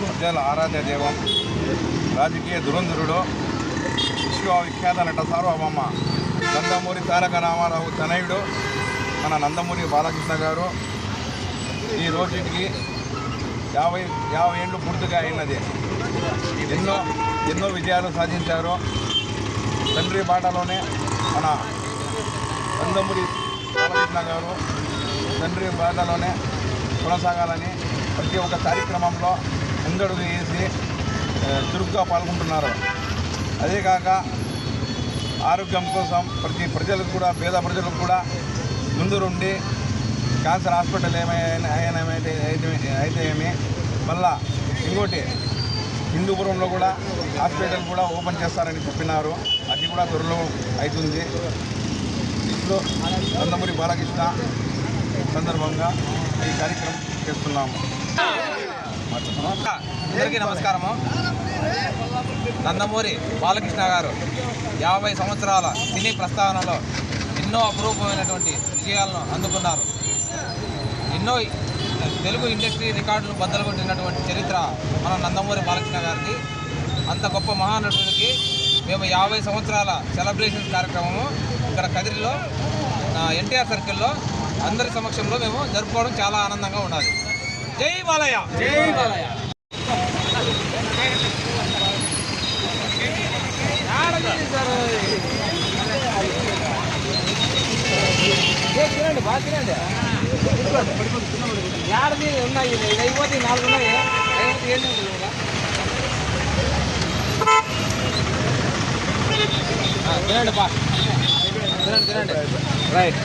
ప్రజల ఆరాధ్య దైవం రాజకీయ దురంధరుడు విశ్వవిఖ్యాత నట సార్వభౌమ నందమూరి తారక రామారావు తనయుడు మన నందమూరి బాలకృష్ణ గారు. ఈ రోజుకి యాభై యాభై ఏళ్ళు పూర్తిగా అయినది. ఎన్నో ఎన్నో విజయాలు సాధించారు. తండ్రి బాటలోనే మన నందమూరి బాలకృష్ణ గారు తండ్రి బాటలోనే కొనసాగాలని ప్రతి ఒక్క కార్యక్రమంలో ముందడుగు వేసి చురుగ్గా పాల్గొంటున్నారు. అదే కాక ఆరోగ్యం కోసం ప్రతి ప్రజలకు కూడా పేద ప్రజలకు కూడా ముందు నుండి క్యాన్సర్ హాస్పిటల్ ఏమైనా అయితే- అయితే ఏమి మళ్ళా ఇంకోటి హిందూపురంలో కూడా హాస్పిటల్ కూడా ఓపెన్ చేస్తారని చెప్పినారు. అది కూడా త్వరలో అవుతుంది. ఇప్పుడు నందమూరి బాలకృష్ణ సందర్భంగా ఈ కార్యక్రమం చేస్తున్నాము. అందరికీ నమస్కారము. నందమూరి బాలకృష్ణ గారు యాభై సంవత్సరాల సినీ ప్రస్థానంలో ఎన్నో అపురూపమైనటువంటి విజయాలను అందుకున్నారు. ఎన్నో తెలుగు ఇండస్ట్రీ రికార్డులు బద్దలు కొట్టినటువంటి చరిత్ర మన నందమూరి బాలకృష్ణ గారిది. అంత గొప్ప మహానటుడికి మేము యాభై సంవత్సరాల సెలబ్రేషన్స్ కార్యక్రమము ఇక్కడ కదిరిలో ఎన్టీఆర్ సర్కిల్లో అందరి సమక్షంలో మేము జరుపుకోవడం చాలా ఆనందంగా ఉన్నది జై బాలయ్య జై బాలయ్య తినండి బాగా తినండి ఏడది ఉన్నాయి ఇది అయిపోతే నాలుగు ఉన్నాయి అయిపోతే ఏంటి ఉంటుంది ఇంకా? ఆ, తినండి బా తినండి తినండి రైట్